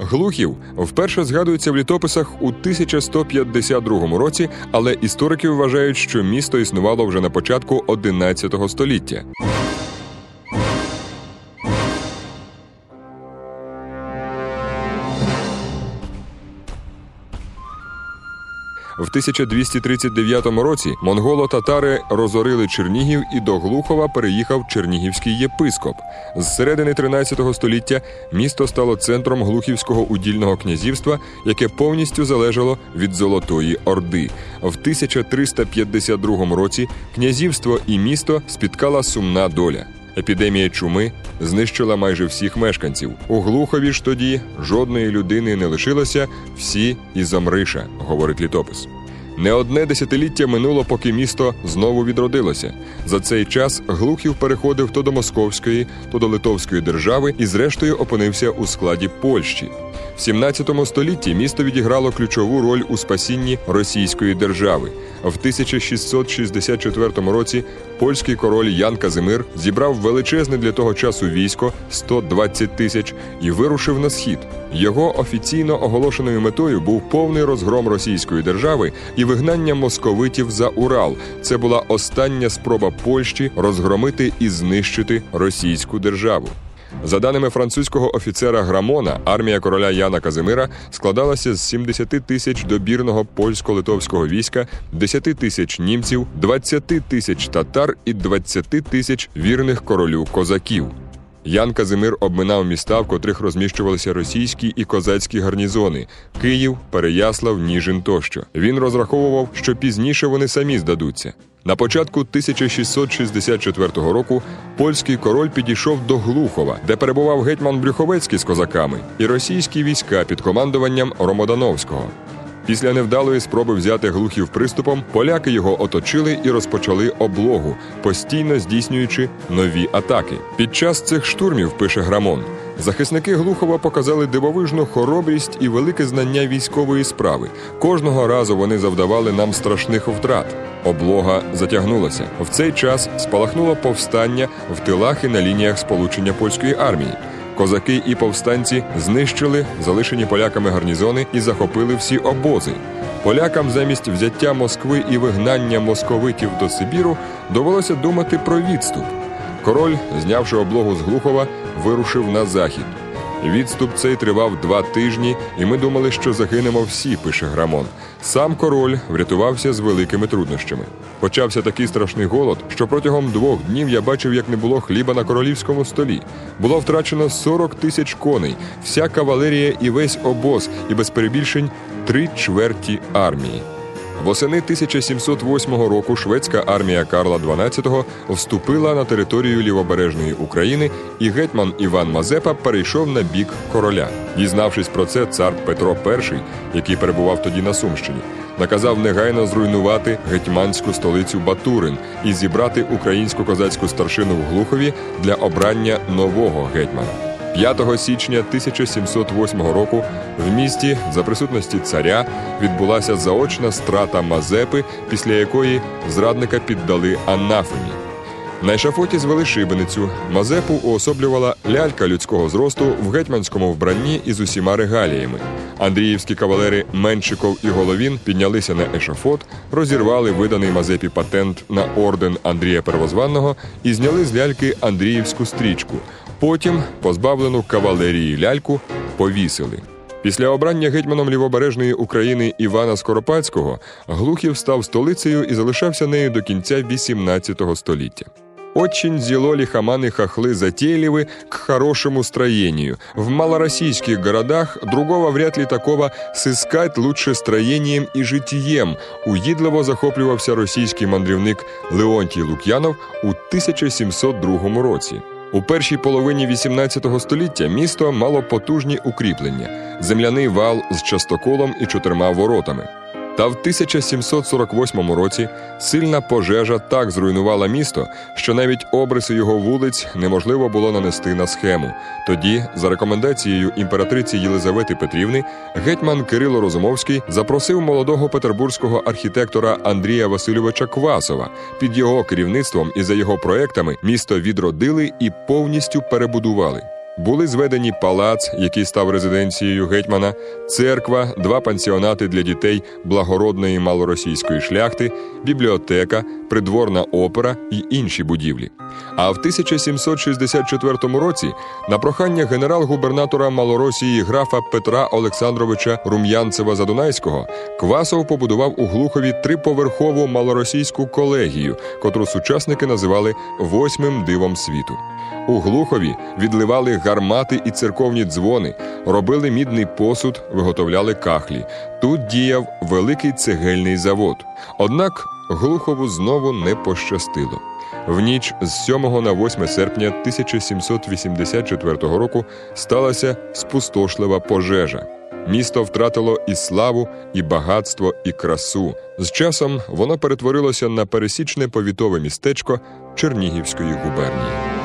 Глухів вперше згадується в літописах у 1152 році, але історики вважають, що місто існувало вже на початку 11 століття. В 1239 році монголо-татари розорили Чернігів і до Глухова переїхав чернігівський єпископ. З середини 13 століття місто стало центром глухівського удільного князівства, яке повністю залежало від Золотої Орди. В 1352 році князівство і місто спіткала сумна доля. Епідемія чуми знищила майже всіх мешканців. У Глухові ж тоді жодної людини не лишилося, всі із Омриша, говорить літопис. Не одне десятиліття минуло, поки місто знову відродилося. За цей час Глухів переходив то до Московської, то до Литовської держави і, зрештою, опинився у складі Польщі. В 17 столітті місто відіграло ключову роль у спасінні російської держави. В 1664 році польський король Ян Казимир зібрав величезне для того часу військо 120 тисяч і вирушив на схід. Його офіційно оголошеною метою був повний розгром російської держави і вигнання московитів за Урал. Це була остання спроба Польщі розгромити і знищити російську державу. За даними французького офіцера Грамона, армія короля Яна Казимира складалася з 70 тисяч добірного польсько-литовського війська, 10 тисяч німців, 20 тисяч татар і 20 тисяч вірних королю козаків. Ян Казимир обминав міста, в котрих розміщувалися російські і козацькі гарнізони Київ, Переяслав, Ніжин тощо. Він розраховував, що пізніше вони самі здадуться. На початку 1664 року польський король підійшов до Глухова, де перебував гетьман Брюховецький з козаками, і російські війська під командуванням Ромодановського. Після невдалої спроби взяти глухів приступом, поляки його оточили і розпочали облогу, постійно здійснюючи нові атаки. Під час цих штурмів пише Грамон. Захисники Глухова показали дивовижну хоробрість і велике знання військової справи. Кожного разу вони завдавали нам страшних втрат. Облога затягнулася. В цей час спалахнуло повстання в тилах і на лініях сполучення польської армії. Козаки і повстанці знищили залишені поляками гарнізони і захопили всі обози. Полякам замість взяття Москви і вигнання московитів до Сибіру довелося думати про відступ. Король, знявши облогу з Глухова, вирушив на захід. Відступ цей тривав два тижні, і ми думали, що загинемо всі, пише Грамон. Сам король врятувався з великими труднощами. Почався такий страшний голод, що протягом двох днів я бачив, як не було хліба на королівському столі. Було втрачено 40 тисяч коней, вся кавалерія і весь обоз, і без перебільшень три чверті армії. Восени 1708 року шведська армія Карла XII вступила на територію лівобережної України, і гетьман Іван Мазепа перейшов на бік короля. Дізнавшись про це, цар Петро І, який перебував тоді на Сумщині, наказав негайно зруйнувати гетьманську столицю Батурин і зібрати українську козацьку старшину в Глухові для обрання нового гетьмана. 5 січня 1708 року в місті за присутності царя відбулася заочна страта Мазепи, після якої зрадника піддали анафемі. На ешафоті звели шибеницю. Мазепу уособлювала лялька людського зросту в гетьманському вбранні із усіма регаліями. Андріївські кавалери Меншиков і Головін піднялися на ешафот, розірвали виданий Мазепі патент на орден Андрія Первозванного і зняли з ляльки Андріївську стрічку. Потім позбавлену кавалерії ляльку повісили. Після обрання гетьманом лівобережної України Івана Скоропадського Глухів став столицею і залишався нею до кінця XVIII століття. Очень зело лихоманы хохлы затейливы к хорошему строению. В малороссийских городах другого вряд ли такого сыскать лучше строением и житием. Уїдливо захоплювався російський мандрівник Леонтій Лук'янов у 1702 році. У першій половині XVIII століття місто мало потужні укріплення, земляний вал з частоколом і чотирма воротами. Та в 1748 році сильна пожежа так зруйнувала місто, що навіть обриси його вулиць неможливо було нанести на схему. Тоді, за рекомендацією імператриці Єлизавети Петрівни, гетьман Кирило Розумовський запросив молодого петербурзького архітектора Андрія Васильовича Квасова. Під його керівництвом і за його проектами місто відродили і повністю перебудували. Були зведені палац, який став резиденцією гетьмана, церква, два пансіонати для дітей благородної малоросійської шляхти, бібліотека, придворна опера і інші будівлі. А в 1764 році на прохання генерал-губернатора Малоросії графа Петра Олександровича Рум'янцева Задунайського Квасов побудував у Глухові триповерхову малоросійську колегію, котру сучасники називали восьмим дивом світу. У Глухові відливали гармати і церковні дзвони, робили мідний посуд, виготовляли кахлі. Тут діяв великий цегельний завод. Однак Глухову знову не пощастило. В ніч з 7 на 8 серпня 1784 року сталася спустошлива пожежа. Місто втратило і славу, і багатство, і красу. З часом воно перетворилося на пересічне повітове містечко Чернігівської губернії.